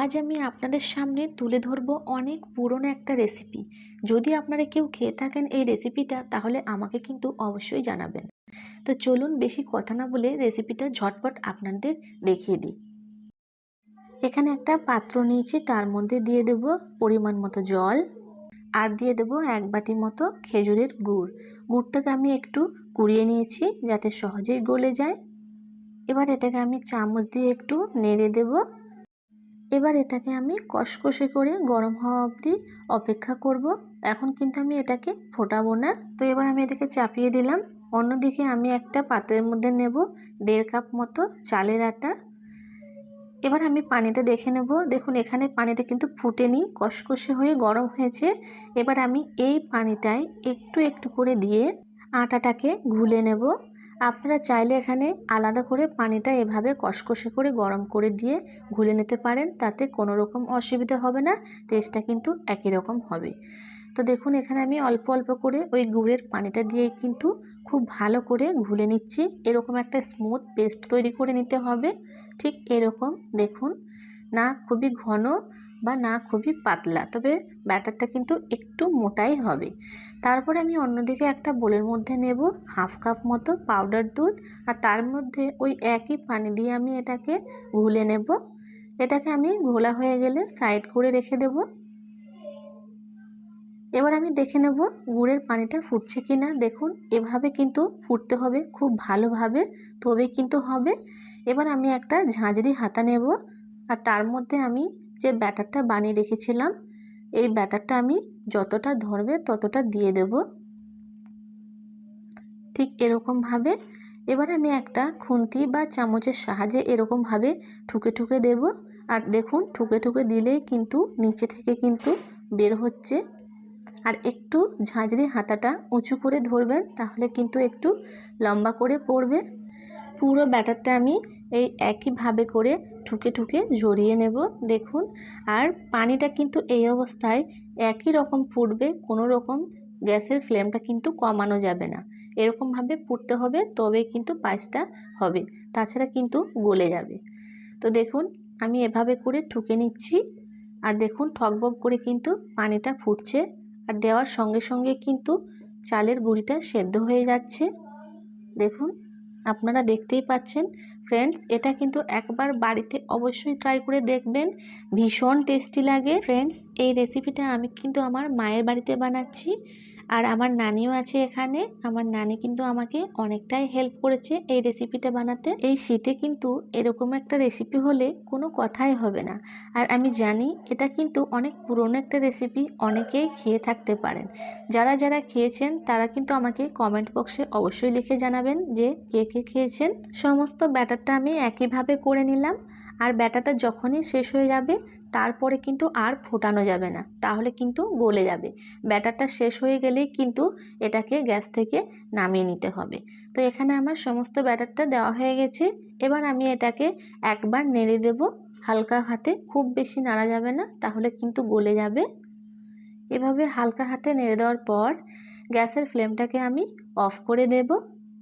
আজ আমি আপনাদের সামনে তুলে ধরব অনেক পুরনো একটা রেসিপি যদি আপনারা কেউ খেয়ে থাকেন এই রেসিপিটা তাহলে আমাকে কিন্তু অবশ্যই জানাবেন। তো চলুন বেশি কথা না বলে রেসিপিটা ঝটপট আপনাদের দেখিয়ে দিই। এখানে একটা পাত্র নিয়েছি, তার মধ্যে দিয়ে দেব পরিমাণ মতো জল আর দিয়ে দেব এক বাটি মতো খেজুরের গুড়। গুড়টাকে আমি একটু কুড়িয়ে নিয়েছি যাতে সহজেই গলে যায়। এবার এটাকে আমি চামচ দিয়ে একটু নেড়ে দেবো। এবার এটাকে আমি কষকষে করে গরম হওয়া অবধি অপেক্ষা করব। এখন কিন্তু আমি এটাকে ফোটাবো না। তো এবার আমি এটাকে চাপিয়ে দিলাম। অন্যদিকে আমি একটা পাত্রের মধ্যে নেব দেড় কাপ মতো চালের আটা। এবার আমি পানিটা দেখে নেব। দেখুন, এখানে পানিটা কিন্তু ফুটেনি, কষকষে হয়ে গরম হয়েছে। এবার আমি এই পানিটায় একটু একটু করে দিয়ে আটাটাকে ঘুলে নেব। আপনারা চাইলে এখানে আলাদা করে পানিটা এভাবে কষকষে করে গরম করে দিয়ে ঘুলে নিতে পারেন, তাতে কোনো রকম অসুবিধা হবে না, টেস্টটা কিন্তু একই রকম হবে। তো দেখুন, এখানে আমি অল্প অল্প করে ওই গুড়ের পানিটা দিয়ে কিন্তু খুব ভালো করে ঘুলে নিচ্ছি। এরকম একটা স্মুথ পেস্ট তৈরি করে নিতে হবে। ঠিক এরকম, দেখুন। না খুবই ঘন বা না খুবই পাতলা। তবে ব্যাটারটা কিন্তু একটু মোটাই হবে। তারপরে আমি অন্যদিকে একটা বোলের মধ্যে নেব হাফ কাপ মতো পাউডার দুধ আর তার মধ্যে ওই একই পানি দিয়ে আমি এটাকে ঘুলে নেব। এটাকে আমি ঘোলা হয়ে গেলে সাইড করে রেখে দেব। এবার আমি দেখে নেব গুড়ের পানিটা ফুটছে কি না দেখুন, এভাবে কিন্তু ফুটতে হবে খুব ভালোভাবে তবে কিন্তু হবে। এবার আমি একটা ঝাঁঝরি হাতা নেব। আর তার মধ্যে আমি যে ব্যাটারটা বানিয়ে রেখেছিলাম, এই ব্যাটারটা আমি যতটা ধরবে ততটা দিয়ে দেব। ঠিক এরকমভাবে এবার আমি একটা খুন্তি বা চামচের সাহায্যে এরকমভাবে ঠুকে ঠুকে দেব। আর দেখুন, ঠুকে ঠুকে দিলেই কিন্তু নিচে থেকে কিন্তু বের হচ্ছে। আর একটু ঝাঁঝরি হাতাটা উঁচু করে ধরবেন, তাহলে কিন্তু একটু লম্বা করে পড়বে। পুরো ব্যাটারটা আমি এই একইভাবে করে ঠুকে ঠুকে জড়িয়ে নেব, দেখুন। আর পানিটা কিন্তু এই অবস্থায় একই রকম ফুটবে কোনো রকম গ্যাসের ফ্লেমটা কিন্তু কমানো যাবে না। এরকমভাবে ফুটতে হবে, তবে কিন্তু পায়েসটা হবে, তাছাড়া কিন্তু গলে যাবে। তো দেখুন, আমি এভাবে করে ঠুকে নিচ্ছি। আর দেখুন, ঠকবক করে কিন্তু পানিটা ফুটছে। আর দেওয়ার সঙ্গে সঙ্গে কিন্তু চালের গুঁড়িটা সেদ্ধ হয়ে যাচ্ছে। দেখুন আপনারা দেখতেই পাচ্ছেন ফ্রেন্ডস এটা কিন্তু একবার বাড়িতে অবশ্যই ট্রাই করে দেখবেন। ভীষণ টেস্টি লাগে ফ্রেন্ডস এই রেসিপিটা আমি কিন্তু আমার মায়ের বাড়িতে বানাচ্ছি। আর আমার নানিও আছে এখানে। আমার নানি কিন্তু আমাকে অনেকটাই হেল্প করেছে এই রেসিপিটা বানাতে। এই শীতে কিন্তু এরকম একটা রেসিপি হলে কোনো কথাই হবে না। আর আমি জানি এটা কিন্তু অনেক পুরনো একটা রেসিপি অনেকেই খেয়ে থাকতে পারেন। যারা যারা খেয়েছেন, তারা কিন্তু আমাকে কমেন্ট বক্সে অবশ্যই লিখে জানাবেন যে কে কে খেয়েছেন। সমস্ত ব্যাটারটা আমি একইভাবে করে নিলাম। আর ব্যাটারটা যখনই শেষ হয়ে যাবে, তারপরে কিন্তু আর ফোটানো যাবে না, তাহলে কিন্তু গলে যাবে। ব্যাটারটা শেষ হয়ে গেলেই কিন্তু এটাকে গ্যাস থেকে নামিয়ে নিতে হবে। তো এখানে আমার সমস্ত ব্যাটারটা দেওয়া হয়ে গেছে। এবার আমি এটাকে একবার নেড়ে দেব। হালকা হাতে, খুব বেশি নাড়া যাবে না, তাহলে কিন্তু গলে যাবে। এভাবে হালকা হাতে নেড়ে দেওয়ার পর গ্যাসের ফ্লেমটাকে আমি অফ করে দেব।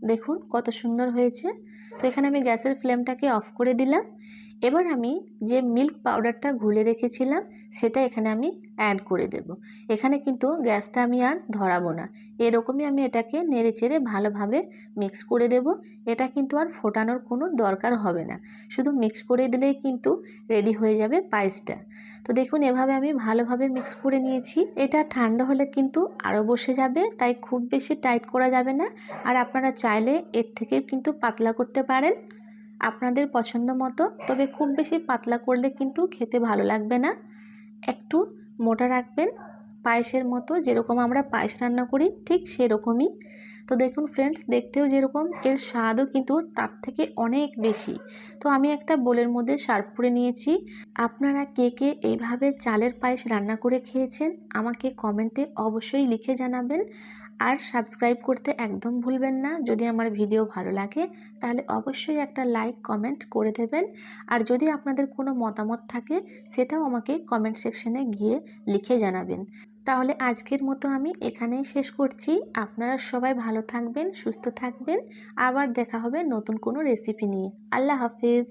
দেখুন কত সুন্দর হয়েছে। তো এখানে আমি গ্যাসের ফ্লেমটাকে অফ করে দিলাম। এবার আমি যে মিল্ক পাউডারটা ঘুলে রেখেছিলাম, সেটা এখানে আমি অ্যাড করে দেব। এখানে কিন্তু গ্যাসটা আমি আর ধরাবো না। এরকমই আমি এটাকে নেড়ে চেড়ে ভালোভাবে মিক্স করে দেব। এটা কিন্তু আর ফোটানোর কোনো দরকার হবে না। শুধু মিক্স করে দিলেই কিন্তু রেডি হয়ে যাবে পায়েসটা। তো দেখুন, এভাবে আমি ভালোভাবে মিক্স করে নিয়েছি। এটা ঠান্ডা হলে কিন্তু আরও বসে যাবে, তাই খুব বেশি টাইট করা যাবে না। আর আপনারা চাইলে এর থেকে কিন্তু পাতলা করতে পারেন। আপনাদের পছন্দ মতো, তবে খুব বেশি পাতলা করলে কিন্তু খেতে ভালো লাগবে না। একটু মোটা রাখবেন। পায়েসের মতো যেরকম আমরা পায়েস রান্না করি, ঠিক সেরকমই। তো দেখুন ফ্রেন্ডস দেখতেও যেরকম, এর স্বাদও কিন্তু তার থেকে অনেক বেশি। তো আমি একটা বোলের মধ্যে সার্ভ করে নিয়েছি। আপনারা কে কে এইভাবে চালের পায়েস রান্না করে খেয়েছেন আমাকে কমেন্টে অবশ্যই লিখে জানাবেন। আর সাবস্ক্রাইব করতে একদম ভুলবেন না। যদি আমার ভিডিও ভালো লাগে, তাহলে অবশ্যই একটা লাইক, কমেন্ট করে দেবেন। আর যদি আপনাদের কোনো মতামত থাকে, সেটাও আমাকে কমেন্ট সেকশনে গিয়ে লিখে জানাবেন। তাহলে আজকের মতো আমি এখানেই শেষ করছি। আপনারা সবাই ভালো থাকবেন, সুস্থ থাকবেন। আবার দেখা হবে নতুন কোনো রেসিপি নিয়ে। আল্লাহ হাফিজ।